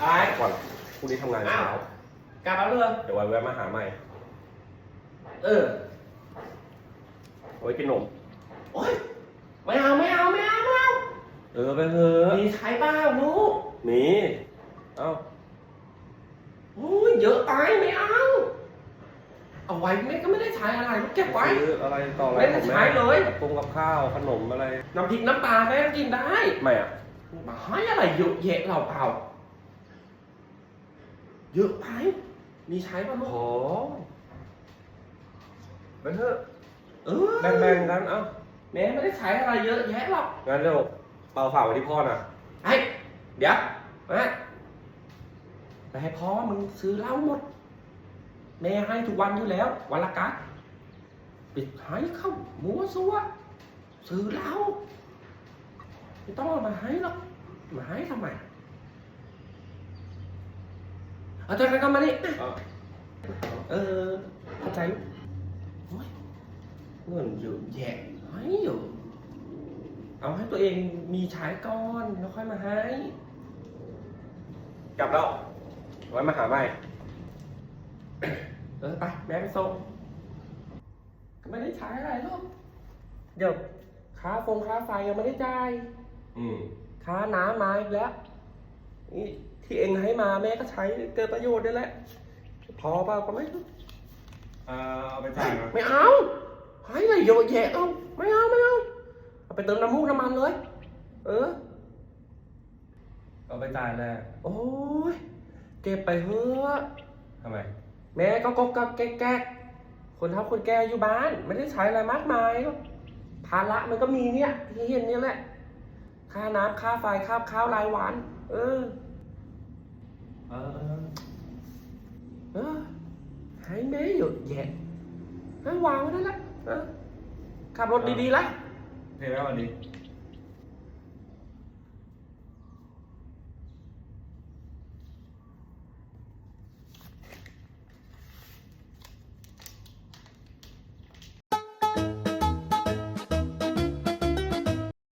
รุ่งนี้ทำงานเช้ากลับแล้วเลยเดี๋ยวไว้แวะมาหาใหม่ เออเอาไว้กินนม โอ๊ยไม่เอาไม่เอาไม่เอาไม่เอาเออไปเถอะมีใช้เปล่าลูกหนีเอ้าโอ้ยเยอะไปไม่เอา เอาไว้แม่ก็ไม่ได้ใช้อะไรลูกเก็บไว้ ซื้ออะไรต่ออะไรไม่ได้ของแม่ใช้เลยกับปรุงกับข้าวขนมอะไร น้ำพริกน้ำปลาแม่ก็กินได้ ไม่อะมาให้อะไรเยอะแยะเราเปล่า เยอะไปมีใช้ป่ะลูขกอไปเถอะเออแบ่งๆกันเอ้าแม่ไม่ได้ใช้อะไรเยอะแยะหรอกงั้นเดี๋ยวเปาฝากไว้ที่พ่อน่ะไอ้เดี๋ยวมาไปให้พ่อมึงซื้อเหล้าหมด แม่ให้ทุกวันอยู่แล้ว วันละกั๊กปิดให้เข้ามัวซัวซื้อเหล้าไม่ต้องเอามาให้หรอกมาให้ทำไม เอาจากนั้นก็มานี่เอ้าเออเข้าใจไหมโอ้ยเงินเยอะแยะให้อยู่ เอาให้ตัวเองมีใช้ก่อนแล้วค่อยมาให้ กลับแล้วไว้มาหาใหม่ เออไปแม่ไปส่งไม่ได้ใช้อะไรหรอกเดี๋ยวค่าฟงค่าไฟยังไม่ได้จ่ายอืมค่าน้ำมาอีกแล้วนี่ ที่เองให้มาแม่ก็ใช้เกิดประโยชน์ด้วยแหละ พอเปล่าก็ไม่รู้เอ่อเอาไปจ่ายนะไม่เอาให้อะไรเยอะแยะเอาไม่เอาไม่เอาเอาไปเติมน้ำมูกน้ำมันเลย เออ เอาไปจ่ายแน่โอ้ยเก็บไปเถอะทำไม แม่ก็กกกแก๊กแก๊กคนเฒ่าคนแก่อยู่บ้าน ไม่ได้ใช้อะไรมากมายหรอกภาระมันก็มีเนี่ยที่เห็นเนี่ยแหละ ค่าน้ำค่าไฟค่าข้าวรายวัน เออ เออ เออเออให้แม่หยุดแย่ให้วางไว้นั่นและขับรถดีๆละ เพลงแล้ววันนี้